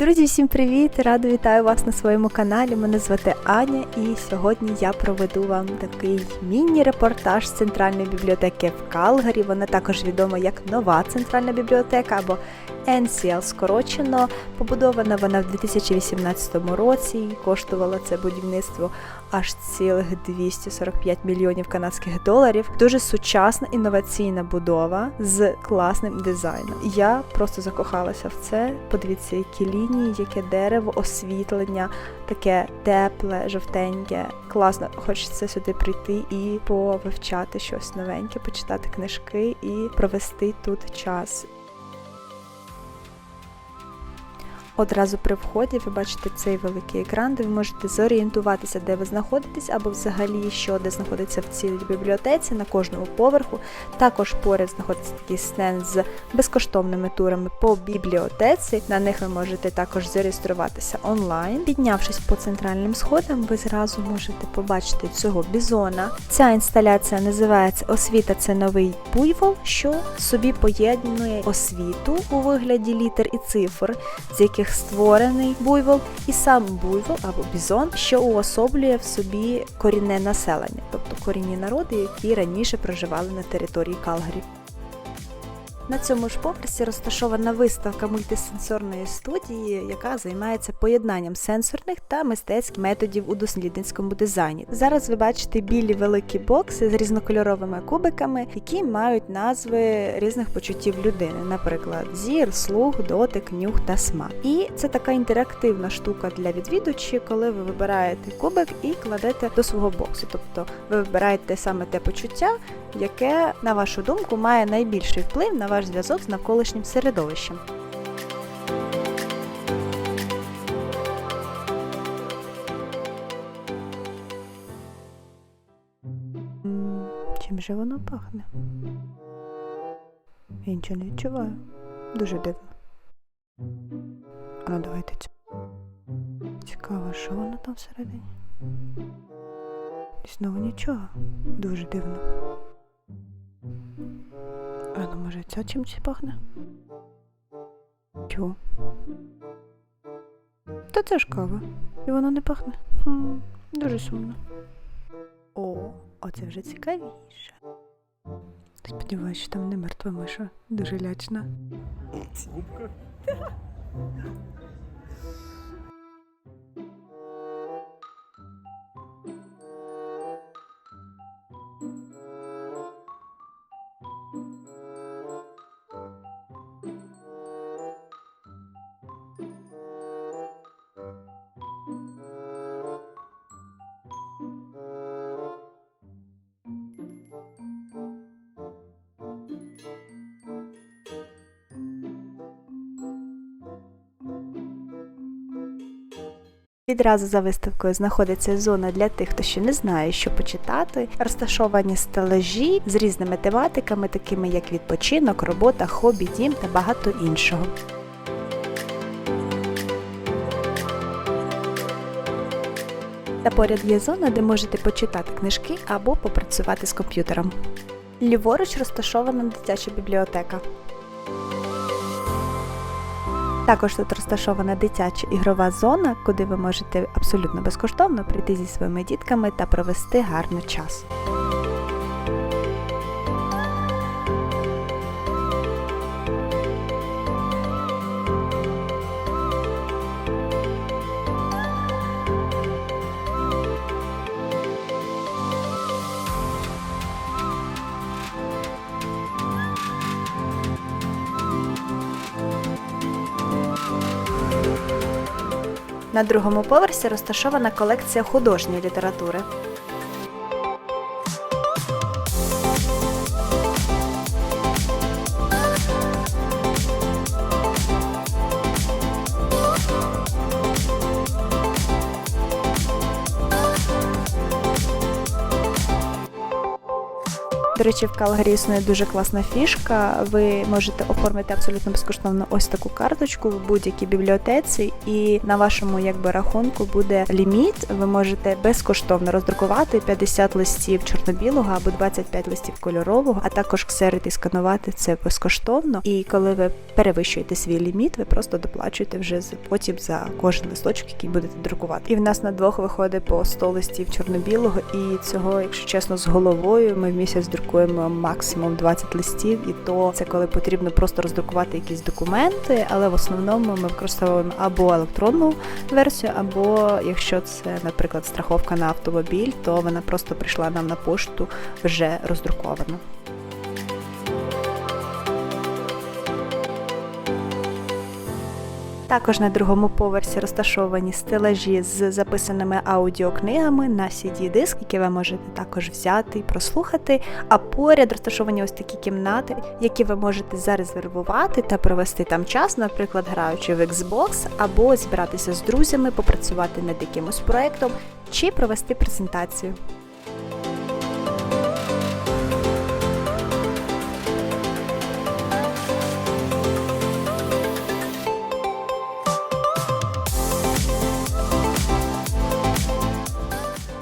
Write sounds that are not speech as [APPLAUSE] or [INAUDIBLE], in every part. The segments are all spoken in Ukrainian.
Друзі, всім привіт! Радо вітаю вас на своєму каналі. Мене звати Аня, і сьогодні я проведу вам такий міні-репортаж з центральної бібліотеки в Калгарі. Вона також відома як нова центральна бібліотека або NCL скорочено. Побудована вона в 2018 році і коштувала це будівництво аж цілих 245 мільйонів канадських доларів. Дуже сучасна інноваційна будова з класним дизайном. Я просто закохалася в це. Подивіться, які лінії, яке дерево, освітлення, таке тепле, жовтеньке. Класно, хочеться сюди прийти і повивчати щось новеньке, почитати книжки і провести тут час. Одразу при вході ви бачите цей великий екран, де ви можете зорієнтуватися, де ви знаходитесь, або взагалі що де знаходиться в цій бібліотеці на кожному поверху. Також поряд знаходиться такий стенд з безкоштовними турами по бібліотеці. На них ви можете також зареєструватися онлайн. Піднявшись по центральним сходам, ви зразу можете побачити цього бізона. Ця інсталяція називається Освіта це новий буйвол, що собі поєднує освіту у вигляді літер і цифр, з яких створений буйвол, і сам буйвол або бізон, що уособлює в собі корінне населення, тобто корінні народи, які раніше проживали на території Калгарі. На цьому ж поверсі розташована виставка мультисенсорної студії, яка займається поєднанням сенсорних та мистецьких методів у дослідницькому дизайні. Зараз ви бачите білі великі бокси з різнокольоровими кубиками, які мають назви різних почуттів людини, наприклад, зір, слух, дотик, нюх та смак. І це така інтерактивна штука для відвідувачів, коли ви вибираєте кубик і кладете до свого боксу. Тобто ви вибираєте саме те почуття, яке, на вашу думку, має найбільший вплив на ваш зв'язок з навколишнім середовищем. Чим же воно пахне? Я нічого не відчуваю. Дуже дивно. А ну давайте цю. Цікаво, що воно там всередині? Знову нічого. Дуже дивно. Ну може пахне? Чого? Та це ж кава. І воно не пахне. Хм, дуже сумно. О, оце вже цікавіше. Сподіваюся, що там не мертва миша. Дуже лячна. [LAUGHS] Відразу за виставкою знаходиться зона для тих, хто ще не знає, що почитати. Розташовані стелажі з різними тематиками, такими як відпочинок, робота, хобі, дім та багато іншого. Та поряд є зона, де можете почитати книжки або попрацювати з комп'ютером. Ліворуч розташована дитяча бібліотека. Також тут розташована дитяча ігрова зона, куди ви можете абсолютно безкоштовно прийти зі своїми дітками та провести гарний час. На другому поверсі розташована колекція художньої літератури. До речі, в Калгарі існує дуже класна фішка. Ви можете оформити абсолютно безкоштовно ось таку карточку в будь-якій бібліотеці, і на вашому якби рахунку буде ліміт. Ви можете безкоштовно роздрукувати 50 листів чорно-білого або 25 листів кольорового, а також ксерити і сканувати це безкоштовно. І коли ви перевищуєте свій ліміт, ви просто доплачуєте вже потім за кожен листочок, який будете друкувати. І в нас на двох виходить по 100 листів чорно-білого, і цього, якщо чесно, з головою ми в місяць друкуємо максимум 20 листів, і то це коли потрібно просто роздрукувати якісь документи, але в основному ми використовуємо або електронну версію, або якщо це, наприклад, страховка на автомобіль, то вона просто прийшла нам на пошту вже роздрукована. Також на другому поверсі розташовані стелажі з записаними аудіокнигами на CD-диск, які ви можете також взяти і прослухати. А поряд розташовані ось такі кімнати, які ви можете зарезервувати та провести там час, наприклад, граючи в Xbox, або зібратися з друзями, попрацювати над якимось проектом чи провести презентацію.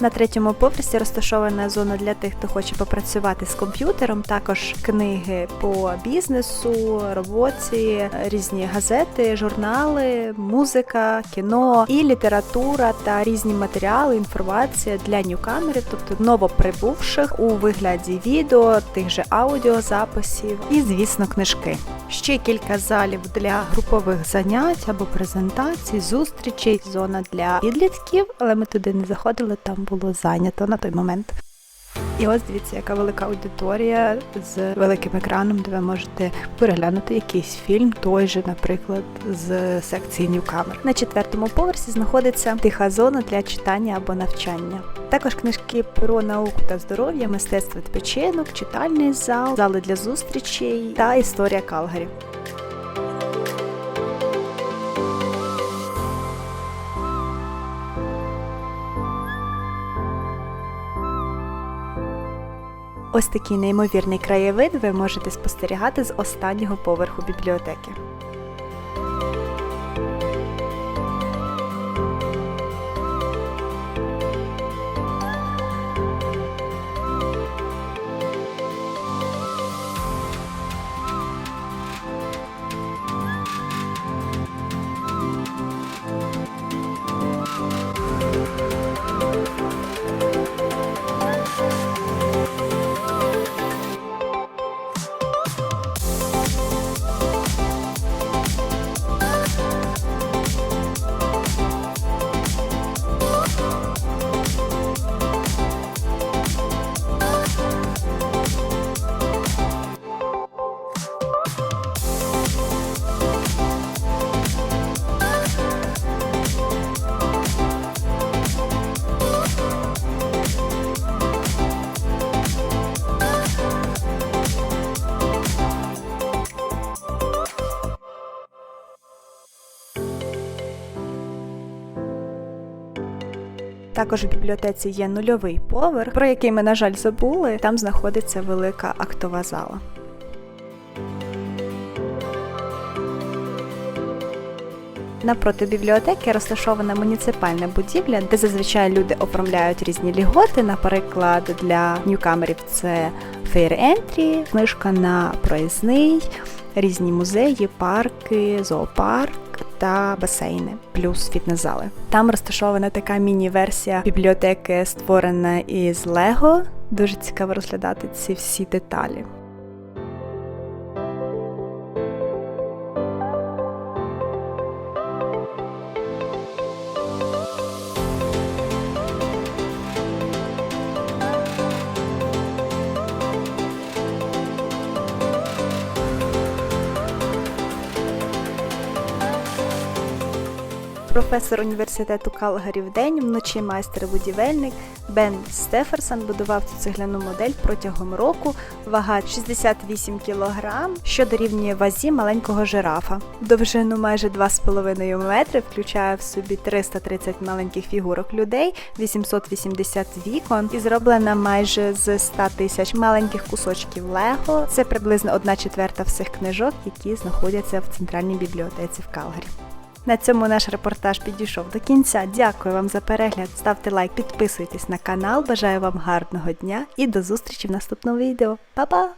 На третьому поверсі розташована зона для тих, хто хоче попрацювати з комп'ютером. Також книги по бізнесу, роботі, різні газети, журнали, музика, кіно і література та різні матеріали, інформація для ньюкамерів, тобто новоприбувших у вигляді відео, тих же аудіозаписів і, звісно, книжки. Ще кілька залів для групових занять або презентацій, зустрічей, зона для підлітків, але ми туди не заходили, там було зайнято на той момент. І ось дивіться, яка велика аудиторія з великим екраном, де ви можете переглянути якийсь фільм, той же, наприклад, з секції Ньюкамер. На четвертому поверсі знаходиться тиха зона для читання або навчання. Також книжки про науку та здоров'я, мистецтво відпочинок, читальний зал, зали для зустрічей та історія Калгарі. Ось такий неймовірний краєвид ви можете спостерігати з останнього поверху бібліотеки. Також в бібліотеці є нульовий поверх, про який ми, на жаль, забули. Там знаходиться велика актова зала. Напроти бібліотеки розташована муніципальна будівля, де зазвичай люди оформляють різні ліготи. Наприклад, для ньюкамерів це Fair Entry, книжка на проїзний, різні музеї, парки, зоопарк та басейни, плюс фітнес-зали. Там розташована така міні-версія бібліотеки, створена із Лего. Дуже цікаво розглядати ці всі деталі. Професор університету Калгарі день, вночі майстер-будівельник Бен Стеферсон будував цю цегляну модель протягом року. Вага 68 кг, що дорівнює вазі маленького жирафа. Довжину майже 2,5 метри, включає в собі 330 маленьких фігурок людей, 880 вікон і зроблена майже з 100 тисяч маленьких кусочків Лего. Це приблизно 1 четверта всіх книжок, які знаходяться в центральній бібліотеці в Калгарі. На цьому наш репортаж підійшов до кінця. Дякую вам за перегляд. Ставте лайк, підписуйтесь на канал. Бажаю вам гарного дня і до зустрічі в наступному відео. Па-па!